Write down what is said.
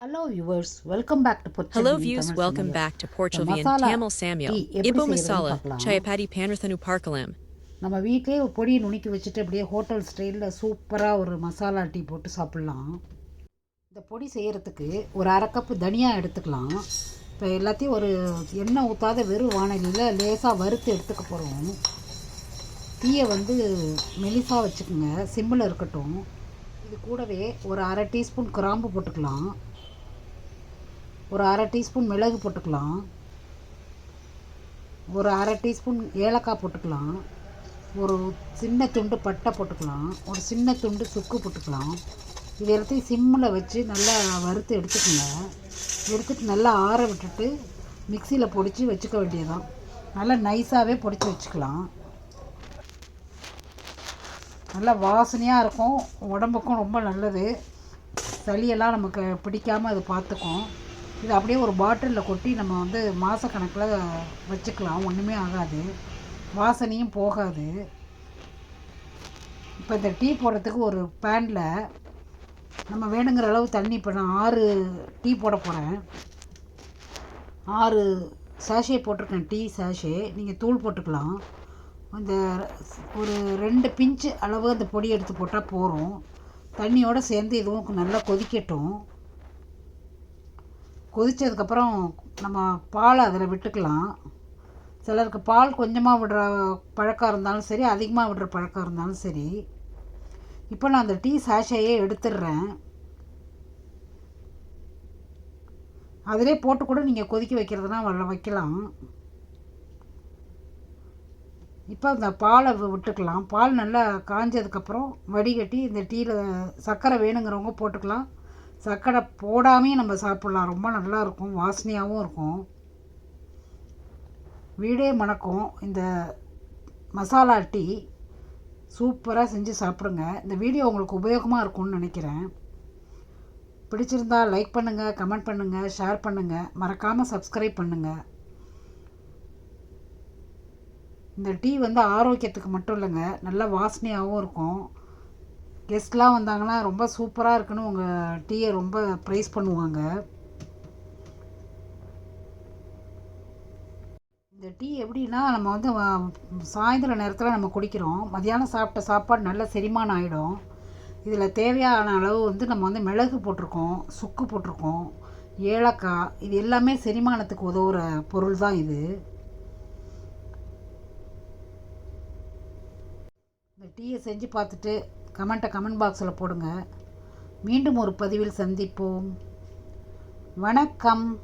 Pochal Hello View views, Tamil welcome Samaiyal. back to Portugalvian masala Tamil Samuel, tea எப்படி Ibo செய்யறதுன்னு Masala, பார்க்கலாம். நம்ம வீட்டிலே ஒரு பொடியை நுணுக்கி வச்சுட்டு அப்படியே ஹோட்டல் ஸ்டைலில் சூப்பராக ஒரு மசாலா டீ போட்டு சாப்பிட்லாம். இந்த பொடி செய்கிறதுக்கு ஒரு அரை கப்பு தனியா எடுத்துக்கலாம். இப்போ எல்லாத்தையும் ஒரு எண்ணெய் ஊற்றாத வெறும் வானலியில் லேசாக வறுத்து எடுத்துக்க போகிறோம் டீயை வந்து மெலிசாக வச்சுக்கோங்க. சிம்மில் இருக்கட்டும். இது கூடவே ஒரு அரை டீஸ்பூன் கிராம்பு போட்டுக்கலாம். ஒரு அரை டீஸ்பூன் மிளகு போட்டுக்கலாம். ஒரு அரை டீஸ்பூன் ஏலக்காய் போட்டுக்கலாம். ஒரு சின்ன துண்டு பட்டை போட்டுக்கலாம். ஒரு சின்ன துண்டு சுக்கு போட்டுக்கலாம். இது எல்லாத்தையும் சிம்மில் வச்சு நல்லா வறுத்து எடுத்துக்கோங்க. எடுத்துட்டு நல்லா ஆற விட்டுட்டு மிக்சியில் பொடிச்சு வச்சுக்க வேண்டியதுதான். நல்லா நைஸாகவே பொடிச்சு வச்சுக்கலாம். நல்லா வாசனையாக இருக்கும். உடம்புக்கும் ரொம்ப நல்லது. சளியெல்லாம் நமக்கு பிடிக்காமல் அது பார்த்துக்கும். இது அப்படியே ஒரு பாட்டிலில் கொட்டி நம்ம வந்து மாதக்கணக்கில் வச்சுக்கலாம். ஒன்றுமே ஆகாது. வாசனையும் போகாது. இப்போ இந்த டீ போடுறதுக்கு ஒரு பேனில் நம்ம வேணுங்கிற அளவு தண்ணி இப்போ நான் ஆறு டீ போட போகிறேன் ஆறு சாஷே போட்டிருக்கேன் டீ சாஷே நீங்கள் தூள் போட்டுக்கலாம். அந்த ஒரு ரெண்டு பிஞ்சு அளவு அந்த பொடி எடுத்து போட்டால் போதும். தண்ணியோடு சேர்ந்து இதுவும் நல்லா கொதிக்கட்டும். கொதித்ததுக்கப்புறம் நம்ம பாலை அதில் விட்டுக்கலாம். சிலருக்கு பால் கொஞ்சமாக விடுற பழக்கம் இருந்தாலும் சரி அதிகமாக விடுற பழக்கம் இருந்தாலும் சரி. இப்போ நான் அந்த டீ சாஷையே எடுத்துடுறேன். அதிலே போட்டு கூட நீங்கள் கொதிக்க வைக்கிறதுனா வ- வைக்கலாம். இப்போ இந்த பாலை விட்டுக்கலாம். பால் நல்லா காஞ்சதுக்கப்புறம் வடிகட்டி இந்த டீயில் சர்க்கரை வேணுங்கிறவங்க போட்டுக்கலாம். சர்க்கரை போடாமையும் நம்ம சாப்பிட்லாம். ரொம்ப நல்லா இருக்கும். வாசனையாகவும் இருக்கும். வீடே மணக்கும். இந்த மசாலா டீ சூப்பராக செஞ்சு சாப்பிடுங்க. இந்த வீடியோ உங்களுக்கு உபயோகமாக இருக்கும்னு நினைக்கிறேன். பிடிச்சிருந்தா லைக் பண்ணுங்கள் கமெண்ட் பண்ணுங்கள் ஷேர் பண்ணுங்கள் மறக்காமல் சப்ஸ்கிரைப் பண்ணுங்கள் இந்த டீ வந்து ஆரோக்கியத்துக்கு மட்டும் இல்லைங்க. நல்ல வாசனையாகவும் இருக்கும். கெஸ்ட்லாம் வந்தாங்கன்னா ரொம்ப சூப்பராக இருக்குன்னு உங்கள் டீயை ரொம்ப ப்ரைஸ் பண்ணுவாங்க. இந்த டீ எப்படின்னா நம்ம வந்து சாயந்தர நேரத்தில் நம்ம குடிக்கிறோம். மதியானம் சாப்பிட்ட சாப்பாடு நல்ல செரிமானம் ஆகிடும் இதில் தேவையான அளவு வந்து நம்ம வந்து மிளகு போட்டிருக்கோம் சுக்கு போட்டிருக்கோம் ஏலக்காய் இது எல்லாமே செரிமானத்துக்கு உதவுற பொருள் தான் இது. இந்த டீயை செஞ்சு பார்த்துட்டு கமெண்ட்டை கமெண்ட் பாக்ஸில் போடுங்க. மீண்டும் ஒரு பதிவில் சந்திப்போம். வணக்கம்.